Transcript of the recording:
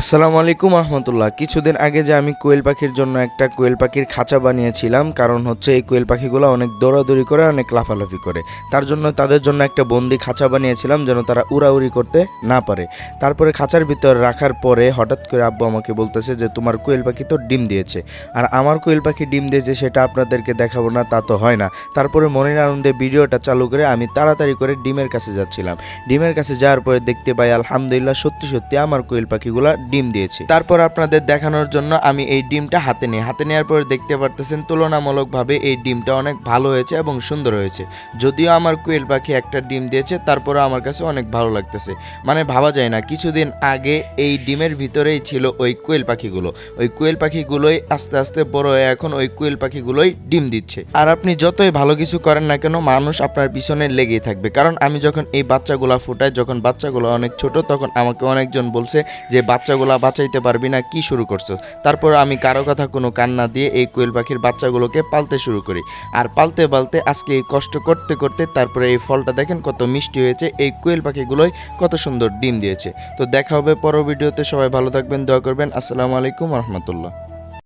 আসসালামু আলাইকুম রহমতুল্লাহ কিছুদিন আগে যে আমি কোয়েল পাখির জন্য একটা কোয়েল পাখির খাঁচা বানিয়েছিলাম, কারণ হচ্ছে এই কোয়েল পাখিগুলো অনেক দৌড়াদৌড়ি করে, অনেক লাফালাফি করে। তার জন্য, তাদের জন্য একটা বন্দি খাঁচা বানিয়েছিলাম যেন তারা উড়াউড়ি করতে না পারে। তারপরে খাঁচার ভিতর রাখার পরে হঠাৎ করে আব্বু আমাকে বলতেছে যে, তোমার কোয়েল পাখি তো ডিম দিয়েছে। আর আমার কোয়েল পাখি ডিম দিয়েছে সেটা আপনাদেরকে দেখাবো না, তা তো হয় না। তারপরে মনের আনন্দে ভিডিওটা চালু করে আমি তাড়াতাড়ি করে ডিমের কাছে যাচ্ছিলাম। ডিমের কাছে যাওয়ার পরে দেখতে পাই, আলহামদুলিল্লাহ, সত্যি সত্যি আমার কোয়েল পাখিগুলা ডিম দিয়েছে। তারপর আপনাদের দেখানোর জন্য আমি এই ডিমটা হাতে নিই। হাতে নেওয়ার পরে দেখতে পারতেছেন তুলনামূলকভাবে এই ডিমটা অনেক ভালো হয়েছে এবং সুন্দর হয়েছে। যদিও আমার কোয়েল পাখি একটা ডিম দিয়েছে তারপরে আমার কাছে অনেক ভালো লাগতেছে। মানে ভাবা যায় না, কিছুদিন আগে এই ডিমের ভিতরেই ছিল ওই কোয়েল পাখিগুলো। ওই কোয়েল পাখিগুলোই আস্তে আস্তে বড় হয়ে এখন ওই কোয়েল পাখিগুলোই ডিম দিচ্ছে। আর আপনি যতই ভালো কিছু করেন না কেন, মানুষ আপনার পিছনে লেগেই থাকবে। কারণ আমি যখন এই বাচ্চাগুলা ফুটাই, যখন বাচ্চাগুলো অনেক ছোট, তখন আমাকে অনেকজন বলছে যে বাচ্চাগুলা বাঁচাইতে পারবি না, কি শুরু করছ? তারপর আমি কারও কথা কোনো কান্না দিয়ে এই কোয়েল পাখির বাচ্চাগুলোকে পালতে শুরু করি। আর পালতে পালতে আজকে এই কষ্ট করতে করতে তারপরে এই ফলটা দেখেন কত মিষ্টি হয়েছে, এই কোয়েল পাখিগুলোই কত সুন্দর ডিম দিয়েছে। তো দেখা হবে পরের ভিডিওতে, সবাই ভালো থাকবেন, দোয়া করবেন, আসসালামু আলাইকুম রহমতুল্লাহ।